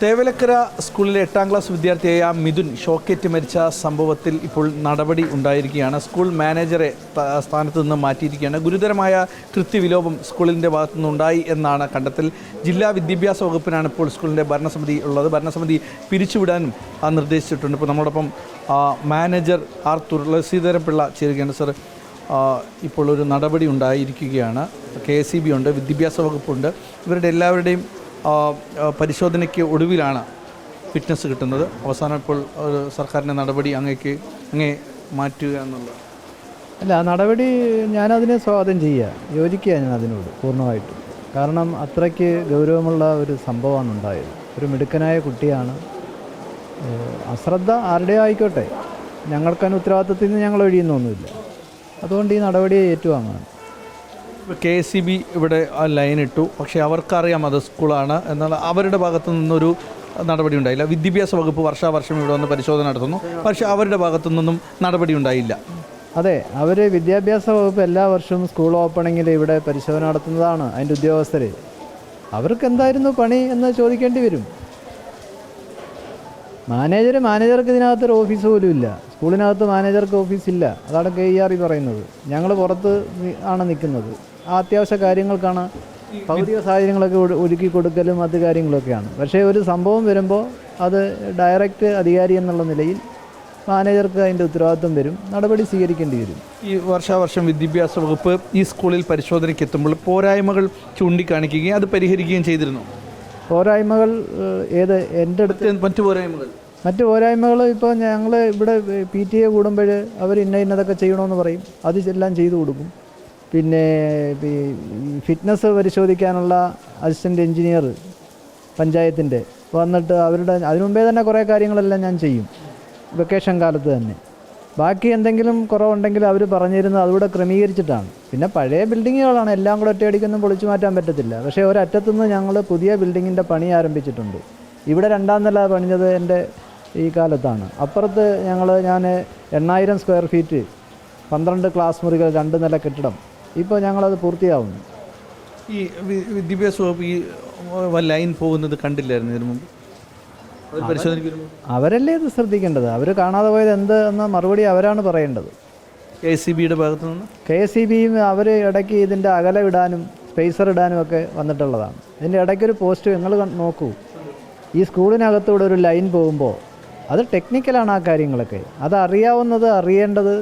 തേവലക്കര സ്കൂളിലെ എട്ടാം ക്ലാസ് വിദ്യാർത്ഥിയായ മിഥുൻ ഷോക്കേറ്റ് മരിച്ച സംഭവത്തിൽ ഇപ്പോൾ നടപടി ഉണ്ടായിരിക്കുകയാണ്. സ്കൂൾ മാനേജറെ സ്ഥാനത്ത് നിന്ന് മാറ്റിയിരിക്കുകയാണ്. ഗുരുതരമായ കൃത്യവിലോപം സ്കൂളിന്റെ ഭാഗത്തുനിന്നുണ്ടായി എന്നാണ് കണ്ടെത്തൽ. ജില്ലാ വിദ്യാഭ്യാസ വകുപ്പിനാണ് ഇപ്പോൾ സ്കൂളിന്റെ ഭരണസമിതി ഉള്ളത്. ഭരണസമിതി പിരിച്ചുവിടാനും നിർദ്ദേശിച്ചിട്ടുണ്ട്. ഇപ്പോൾ നമ്മളോടൊപ്പം മാനേജർ ആർ തുളസീധരൻ പിള്ള ചേരുകയാണ്. സർ ഇപ്പോൾ ഒരു നടപടി ഉണ്ടായിരിക്കുകയാണ്. കെ എസ് സി ബി ഉണ്ട് വിദ്യാഭ്യാസ വകുപ്പുണ്ട്. ഇവരുടെ എല്ലാവരുടെയും പരിശോധനയ്ക്ക് ഒടുവിലാണ് ഫിറ്റ്നസ് കിട്ടുന്നത്. അവസാനം ഇപ്പോൾ സർക്കാരിന്റെ നടപടി അങ്ങേക്ക് അങ്ങേ മാറ്റുക എന്നുള്ളത്. അല്ല നടപടി ഞാനതിനെ സ്വാഗതം ചെയ്യുക. യോജിക്കുക ഞാൻ അതിനോട് പൂർണമായിട്ടും. കാരണം അത്രയ്ക്ക് ഗൗരവമുള്ള ഒരു സംഭവമാണ് ഉണ്ടായത്. ഒരു മിടുക്കനായ കുട്ടിയാണ്. അശ്രദ്ധ ആരുടെ ആയിക്കോട്ടെ. ഞങ്ങൾക്കതിന് ഉത്തരവാദിത്തത്തിൽ നിന്ന് ഞങ്ങൾ ഒഴിയുന്നൊന്നുമില്ല. അതുകൊണ്ട് ഈ നടപടിയെ ഏറ്റുവാങ്ങാണ് കെ സി ബി ഇവിടെ ആ ലൈൻ ഇട്ടു പക്ഷേ അവർക്കറിയാം അത് സ്കൂളാണ് എന്നാൽ അവരുടെ ഭാഗത്തു നിന്നൊരു നടപടി ഉണ്ടായില്ല. വിദ്യാഭ്യാസ വകുപ്പ് വർഷാവർഷം ഇവിടെ വന്ന് പരിശോധന നടത്തുന്നു. പക്ഷേ അവരുടെ ഭാഗത്തു നിന്നും നടപടി ഉണ്ടായില്ല. അതെ അവർ വിദ്യാഭ്യാസ വകുപ്പ് എല്ലാ വർഷവും സ്കൂൾ ഓപ്പണിങ്ങിൽ ഇവിടെ പരിശോധന നടത്തുന്നതാണ് അതിന്റെ ഉദ്യോഗസ്ഥർ അവർക്ക് എന്തായിരുന്നു പണി എന്ന് ചോദിക്കേണ്ടി വരും. മാനേജർ മാനേജർക്ക് ഇതിനകത്തൊരു ഓഫീസ് പോലും ഇല്ല. സ്കൂളിനകത്ത് മാനേജർക്ക് ഓഫീസില്ല അതാണ് കെ ഇ ആർ പറയുന്നത്. ഞങ്ങൾ പുറത്ത് ആണ് നിൽക്കുന്നത് അത്യാവശ്യ കാര്യങ്ങൾക്കാണ് ഭൗതിക സാഹചര്യങ്ങളൊക്കെ ഒരുക്കി കൊടുക്കലും മറ്റു കാര്യങ്ങളൊക്കെയാണ്. പക്ഷേ ഒരു സംഭവം വരുമ്പോൾ അത് ഡയറക്റ്റ് അധികാരി എന്നുള്ള നിലയിൽ മാനേജർക്ക് അതിന്റെ ഉത്തരവാദിത്വം വരും. നടപടി സ്വീകരിക്കേണ്ടി വരും. ഈ വർഷാവർഷം വിദ്യാഭ്യാസ വകുപ്പ് ഈ സ്കൂളിൽ പരിശോധനയ്ക്ക് എത്തുമ്പോൾ പോരായ്മകൾ ചൂണ്ടിക്കാണിക്കുകയും അത് പരിഹരിക്കുകയും ചെയ്തിരുന്നു. പോരായ്മകൾ ഏത് എന്റെ അടുത്ത് മറ്റു പോരായ്മകൾ. മറ്റ് പോരായ്മകൾ ഇപ്പോൾ ഞങ്ങൾ ഇവിടെ പി ടി എ കൂടുമ്പോൾ അവർ ഇന്ന ഇന്നതൊക്കെ ചെയ്യണമെന്ന് പറയും. അത് എല്ലാം ചെയ്തു കൊടുക്കും. പിന്നെ ഫിറ്റ്നസ് പരിശോധിക്കാനുള്ള അസിസ്റ്റന്റ് എഞ്ചിനീയർ പഞ്ചായത്തിന്റെ. വന്നിട്ട് അവരുടെ അതിനു മുമ്പേ തന്നെ കുറേ കാര്യങ്ങളെല്ലാം ഞാൻ ചെയ്യും. വെക്കേഷൻ കാലത്ത് തന്നെ. ബാക്കി എന്തെങ്കിലും കുറവുണ്ടെങ്കിൽ അവർ പറഞ്ഞിരുന്നത് അതുകൂടെ ക്രമീകരിച്ചിട്ടാണ്. പിന്നെ പഴയ ബിൽഡിങ്ങുകളാണ് എല്ലാം കൂടെ ഒറ്റയടിക്കൊന്നും പൊളിച്ചു മാറ്റാൻ പറ്റത്തില്ല. പക്ഷേ ഒരറ്റത്തുനിന്ന് ഞങ്ങൾ പുതിയ ബിൽഡിങ്ങിന്റെ പണി ആരംഭിച്ചിട്ടുണ്ട്. ഇവിടെ രണ്ടാം നില പണിഞ്ഞത് എന്റെ ഈ കാലത്താണ്. അപ്പുറത്ത് ഞങ്ങൾ ഞാൻ എണ്ണായിരം സ്ക്വയർ ഫീറ്റ് പന്ത്രണ്ട് ക്ലാസ് മുറികൾ രണ്ട് നില കെട്ടിടം. ഇപ്പോൾ ഞങ്ങളത് പൂർത്തിയാവുന്നു. ഈ വിദ്യാഭ്യാസ വകുപ്പ് ഈ ലൈൻ പോകുന്നത് കണ്ടില്ലായിരുന്നു ഇതിനു മുമ്പ്? അവരല്ലേ ഇത് ശ്രദ്ധിക്കേണ്ടത്? അവർ കാണാതെ പോയത് എന്ത് എന്ന മറുപടി അവരാണ് പറയേണ്ടത്. കെ സി ബിയുടെ ഭാഗത്തു നിന്ന്? കെ എസ് സി ബിയും അവർ ഇടയ്ക്ക് ഇതിന്റെ അകല ഇടാനും സ്പേസർ ഇടാനും ഒക്കെ വന്നിട്ടുള്ളതാണ്. ഇതിന്റെ ഇടയ്ക്കൊരു പോസ്റ്റ് നിങ്ങൾ നോക്കൂ. ഈ സ്കൂളിനകത്തൂടെ ഒരു ലൈൻ പോകുമ്പോൾ അത് ടെക്നിക്കലാണ് ആ കാര്യങ്ങളൊക്കെ. അത് അറിയാവുന്നത് അറിയേണ്ടത്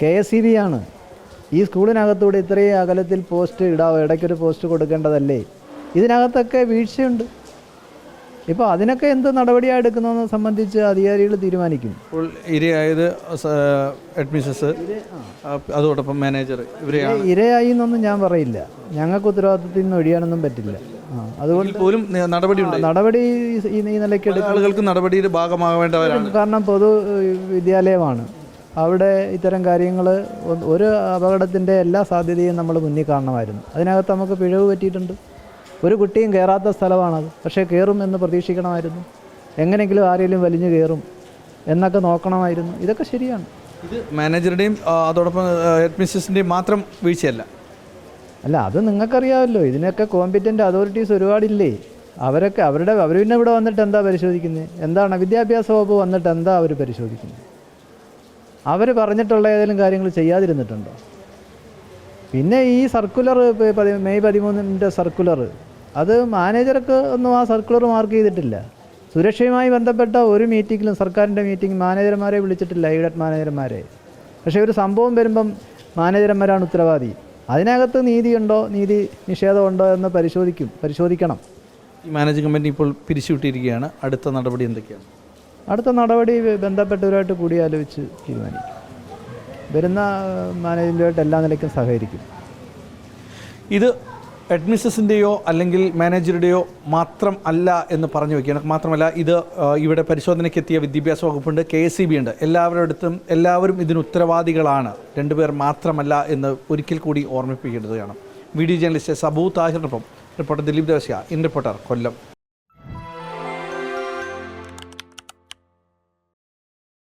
കെ എസ് സി ബി ആണ്. ഈ സ്കൂളിനകത്തൂടെ ഇത്രയും അകലത്തിൽ പോസ്റ്റ് ഇടാവോ? ഇടയ്ക്കൊരു പോസ്റ്റ് കൊടുക്കേണ്ടതല്ലേ? ഇതിനകത്തൊക്കെ വീഴ്ചയുണ്ട്. ഇപ്പോൾ അതിനൊക്കെ എന്ത് നടപടിയാണ് എടുക്കുന്നതെന്ന് സംബന്ധിച്ച് അധികാരികൾ തീരുമാനിക്കും. ഇപ്പോൾ ഇരയായത് അഡ്മിഷൻസ് അതോടൊപ്പം മാനേജർ ഇരയായി എന്നൊന്നും ഞാൻ പറയില്ല. ഞങ്ങൾക്ക് ഉത്തരവാദിത്തത്തിൽ നിന്ന് ഒഴിയാനൊന്നും പറ്റില്ല. അതുകൊണ്ട് പോലും നടപടി നടപടി ഈ നിലയ്ക്ക് ആളുകൾക്ക് നടപടിയുടെ ഭാഗമാകേണ്ടവരാണ്. കാരണം പൊതു വിദ്യാലയമാണ്. അവിടെ ഇത്തരം കാര്യങ്ങൾ ഒരു അപകടത്തിന്റെ എല്ലാ സാധ്യതയും നമ്മൾ മുന്നിൽ കാണണമായിരുന്നു. അതിനകത്ത് നമുക്ക് പിഴവ് പറ്റിയിട്ടുണ്ട്. ഒരു കുട്ടിയും കയറാത്ത സ്ഥലമാണത്. പക്ഷേ കയറും എന്ന് പ്രതീക്ഷിക്കണമായിരുന്നു. എങ്ങനെയെങ്കിലും ആരെങ്കിലും വലിഞ്ഞു കയറും എന്നൊക്കെ നോക്കണമായിരുന്നു. ഇതൊക്കെ ശരിയാണ്. ഇത് മാനേജറുടെയും അതോടൊപ്പം അഡ്മിനിസ്ട്രേഷന്റെയും മാത്രം വീഴ്ചയല്ല. അല്ല അത് നിങ്ങൾക്കറിയാമല്ലോ. ഇതിനൊക്കെ കോമ്പിറ്റന്റ് അതോറിറ്റീസ് ഒരുപാടില്ലേ? അവരൊക്കെ അവരുടെ അവർ പിന്നെ ഇവിടെ വന്നിട്ട് എന്താ പരിശോധിക്കുന്നത് എന്താണ് വിദ്യാഭ്യാസ വകുപ്പ് വന്നിട്ട് എന്താ അവർ പരിശോധിക്കുന്നത് അവർ പറഞ്ഞിട്ടുള്ള ഏതെങ്കിലും കാര്യങ്ങൾ ചെയ്യാതിരുന്നിട്ടുണ്ടോ? പിന്നെ ഈ സർക്കുലർ മെയ് പതിമൂന്നിന്റെ സർക്കുലർ അത് മാനേജർക്ക് ഒന്നും ആ സർക്കുലർ മാർക്ക് ചെയ്തിട്ടില്ല. സുരക്ഷയുമായി ബന്ധപ്പെട്ട ഒരു മീറ്റിങ്ങിലും സർക്കാരിന്റെ മീറ്റിംഗ് മാനേജർമാരെ വിളിച്ചിട്ടില്ല എയ്ഡഡ് മാനേജർമാരെ പക്ഷേ ഒരു സംഭവം വരുമ്പം മാനേജർമാരാണ് ഉത്തരവാദി. അതിനകത്ത് നീതിയുണ്ടോ നീതി നിഷേധമുണ്ടോ എന്ന് പരിശോധിക്കും പരിശോധിക്കണം. ഈ മാനേജിംഗ് കമ്മിറ്റി ഇപ്പോൾ പിരിച്ചുവിട്ടിരിക്കുകയാണ്. അടുത്ത നടപടി എന്തൊക്കെയാണ്? അടുത്ത നടപടി ബന്ധപ്പെട്ടവരുമായിട്ട് കൂടിയാലോചിച്ച് തീരുമാനിക്കും. വരുന്ന മാനേജ്മെന്റുമായിട്ട് എല്ലാ നിലയ്ക്കും സഹകരിക്കും. ഇത് അഡ്മിനിസ്ട്രേഷന്റെയോ അല്ലെങ്കിൽ മാനേജറുടെയോ മാത്രം അല്ല എന്ന് പറഞ്ഞു വയ്ക്കുകയാണ് മാത്രമല്ല ഇത് ഇവിടെ പരിശോധനയ്ക്ക് എത്തിയ വിദ്യാഭ്യാസ വകുപ്പുണ്ട് കെ എസ് ബി ഉണ്ട്. എല്ലാവരുടെ അടുത്തും എല്ലാവരും ഇതിന് ഉത്തരവാദികളാണ്. രണ്ടുപേർ മാത്രമല്ല എന്ന് ഒരിക്കൽ കൂടി ഓർമ്മിപ്പിക്കേണ്ടതാണ്. Video journalist Sabu താഹിറിനൊപ്പം reporter Dileep Devasya in reporter Kollam.